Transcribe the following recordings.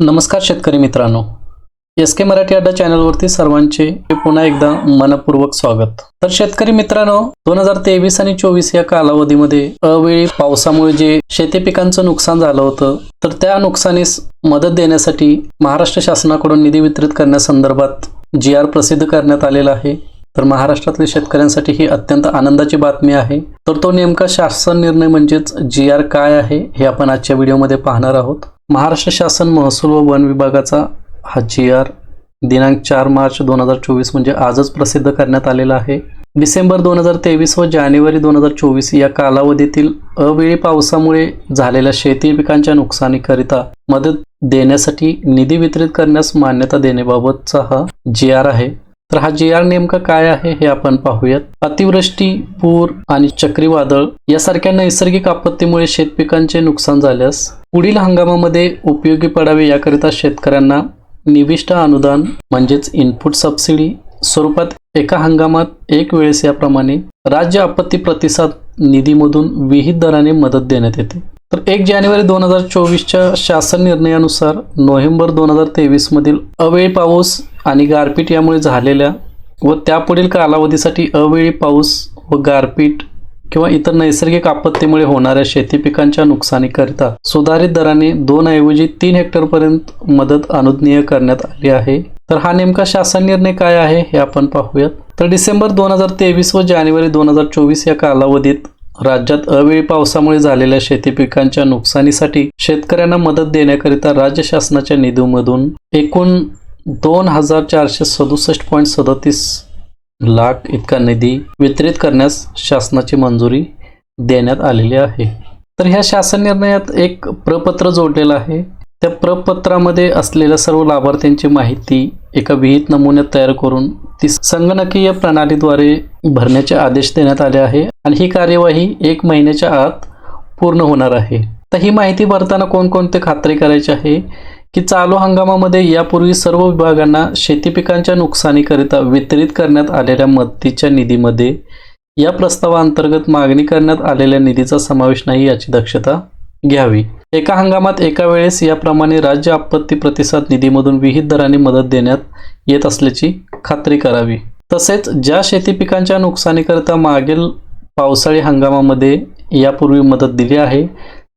नमस्कार शेतकरी मित्रांनो. एस के मराठी अड्डा चॅनलवरती सर्वांचे पुन्हा एकदा मनपूर्वक स्वागत. तर शेतकरी मित्रांनो दोन हजार तेवीस आणि चोवीस या कालावधीमध्ये अवेळी पावसामुळे जे शेती पिकांचं नुकसान झालं होतं तर त्या नुकसानीस मदत देण्यासाठी महाराष्ट्र शासनाकडून निधी वितरित करण्यासंदर्भात जी आर प्रसिद्ध करण्यात आलेला आहे. तर महाराष्ट्रातल्या शेतकऱ्यांसाठी ही अत्यंत आनंदाची बातमी आहे. तर तो नेमका शासन निर्णय म्हणजेच जी आर काय आहे हे आपण आजच्या व्हिडिओमध्ये पाहणार आहोत. महाराष्ट्र शासन महसूल व वन विभागाचा हा जी आर दिनांक चार मार्च दोन हजार चोवीस म्हणजे आजच प्रसिद्ध करण्यात आलेला आहे. डिसेंबर दोन हजार तेवीस व जानेवारी दोन हजार चोवीस या कालावधीतील अवेळी पावसामुळे झालेल्या शेती पिकांच्या नुकसानीकरिता मदत देण्यासाठी निधी वितरित करण्यास मान्यता देण्याबाबतचा हा जी आर आहे. तर हा जी आर नेमका काय आहे हे आपण पाहूयात. अतिवृष्टी पूर आणि चक्रीवादळ यासारख्या नैसर्गिक आपत्तीमुळे शेतपिकांचे नुकसान झाल्यास पुढील हंगामामध्ये उपयोगी पडावे याकरिता शेतकऱ्यांना निविष्ट अनुदान म्हणजेच इनपुट सबसिडी स्वरूपात एका हंगामात एक वेळेस याप्रमाणे राज्य आपत्ती प्रतिसाद निधीमधून विहित दराने मदत देण्यात येते. तर एक जानेवारी दोन हजार चोवीसच्या शासन निर्णयानुसार नोव्हेंबर दोन हजार तेवीसमधील अवेळी पाऊस आणि गारपीट यामुळे झालेल्या व त्यापुढील कालावधीसाठी अवेळी पाऊस व गारपीट किंवा इतर नैसर्गिक आपत्तीमुळे होणाऱ्या शेती पिकांच्या नुकसानीकरिता सुधारित दराने दोन ऐवजी तीन हेक्टरपर्यंत मदत अनुज्ञेय करण्यात आली आहे. तर हा नेमका शासन निर्णय काय आहे हे आपण पाहूयात. तर डिसेंबर दोन हजार तेवीस व जानेवारी दोन हजार चोवीस या कालावधीत राज्यात अवेळी पावसामुळे झालेल्या शेती पिकांच्या नुकसानीसाठी शेतकऱ्यांना मदत देण्याकरिता राज्य शासनाच्या निधीमधून एकूण दोन हजार चारशे सदुसष्ट पॉईंट सदतीस लाख इतका निधी वितरित करण्यास शासनाची मंजुरी देण्यात आलेली आहे. तर ह्या शासन निर्णयात एक प्रपत्र जोडलेलं आहे. त्या प्रपत्रामध्ये असलेल्या सर्व लाभार्थ्यांची माहिती एका विहित नमुन्यात तयार करून ती संगणकीय प्रणालीद्वारे भरण्याचे आदेश देण्यात आले आहे आणि ही कार्यवाही एक महिन्याच्या आत पूर्ण होणार आहे. तर ही माहिती भरताना कोणकोणते खात्री करायची आहे? की चालू हंगामामध्ये यापूर्वी सर्व विभागांना शेती पिकांच्या नुकसानीकरिता वितरित करण्यात आलेल्या मदतीच्या निधीमध्ये या प्रस्तावाअंतर्गत मागणी करण्यात आलेल्या निधीचा समावेश नाही याची दक्षता घ्यावी. एका हंगामात एका वेळेस याप्रमाणे राज्य आपत्ती प्रतिसाद निधीमधून विहित दराने मदत देण्यात येत असल्याची खात्री करावी. तसेच ज्या शेती पिकांच्या नुकसानीकरिता मागील पावसाळी हंगामामध्ये यापूर्वी मदत दिली आहे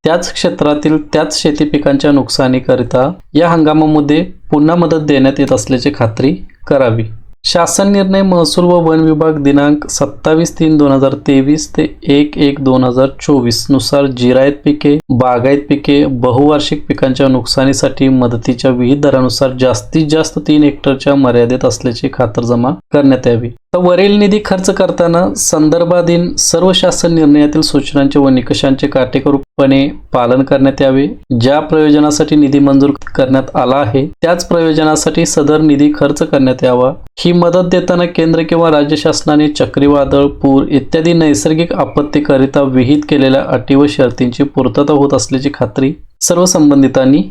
त्याच क्षेत्रातील त्याच शेती पिकांच्या नुकसानीकरिता या हंगामामध्ये पुन्हा मदत देण्यात येत असल्याची खात्री करावी. शासन निर्णय महसूल व वन विभाग दिनांक सत्तावीस तीन दोन हजार तेवीस ते एक एक दोन हजार चोवीसनुसार जिरायत पिके बागायत पिके बहुवार्षिक पिकांच्या नुकसानीसाठी मदतीच्या विहित दरानुसार जास्तीत जास्त तीन हेक्टरच्या मर्यादेत असल्याची खातरजमा करण्यात यावी. तर वरील निधी खर्च करताना संदर्भाधीन सर्व शासन निर्णयातील सूचनांचे व निकषांचे काटेकोरपणे पालन करण्यात यावे. ज्या प्रयोजनासाठी निधी मंजूर करण्यात आला आहे त्याच प्रयोजनासाठी सदर निधी खर्च करण्यात यावा. ही मदत देताना केंद्र किंवा राज्य शासनाने चक्रीवादळ पूर इत्यादी नैसर्गिक आपत्तीकरिता विहित केलेल्या अटी व शर्तींची पूर्तता होत असल्याची खात्री सर्व संबंधितांनी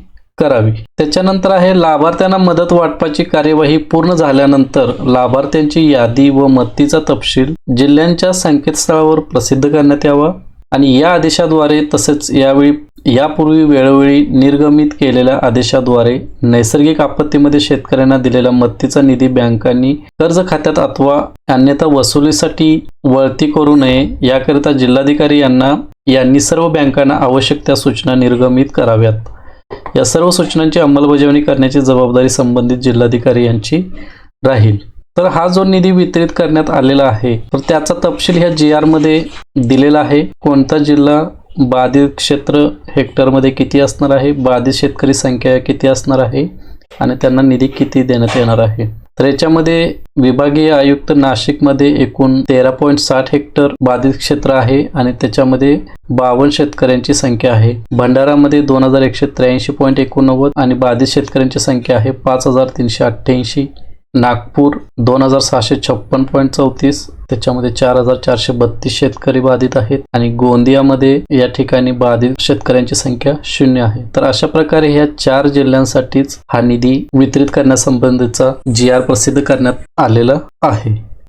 करावी. त्याच्यानंतर आहे लाभार्थ्यांना मदत वाटपाची कार्यवाही पूर्ण झाल्यानंतर लाभार्थ्यांची यादी व मदतीचा तपशील जिल्ह्यांच्या संकेतस्थळावर प्रसिद्ध करण्यात यावा आणि या आदेशाद्वारे तसेच यावेळी यापूर्वी वेळोवेळी निर्गमित केलेल्या आदेशाद्वारे नैसर्गिक आपत्तीमध्ये शेतकऱ्यांना दिलेला मदतीचा निधी बँकांनी कर्ज खात्यात अथवा अन्यथा वसुलीसाठी वळती करू नये याकरिता जिल्हाधिकारी यांना यांनी सर्व बँकांना आवश्यक त्या सूचना निर्गमित कराव्यात. या सर्व सूचनांची अंमलबजावणी करण्याची जबाबदारी संबंधित जिल्हाधिकारी यांची राहील. तर हा जो निधी वितरित करण्यात आलेला आहे तर त्याचा तपशील ह्या जी आरमध्ये दिलेला आहे. कोणता जिल्हा बाधित क्षेत्र हेक्टरमध्ये किती असणार आहे? बाधित शेतकरी संख्या किती असणार आहे? आणि त्यांना निधी किती देण्यात येणार आहे? तर याच्यामध्ये विभागीय आयुक्त नाशिकमध्ये एकूण तेरा पॉईंट साठ हेक्टर बाधित क्षेत्र आहे आणि त्याच्यामध्ये बावन्न शेतकऱ्यांची संख्या आहे. भंडारामध्ये दोन हजार एकशे त्र्याऐंशी पॉईंट एकोणनव्वद आणि बाधित शेतकऱ्यांची संख्या आहे पाच हजार तीनशे अठ्ठ्याऐंशी. नागपूर दोन हजार सहाशे छप्पन पॉईंट चौतीस त्याच्यामध्ये चार हजार चारशे बत्तीस शेतकरी बाधित आहेत आणि गोंदियामध्ये या ठिकाणी बाधित शेतकऱ्यांची संख्या शून्य आहे. तर अशा प्रकारे ह्या चार जिल्ह्यांसाठीच हा निधी वितरित करण्यासंबंधीचा जी आर प्रसिद्ध करण्यात आलेला आहे.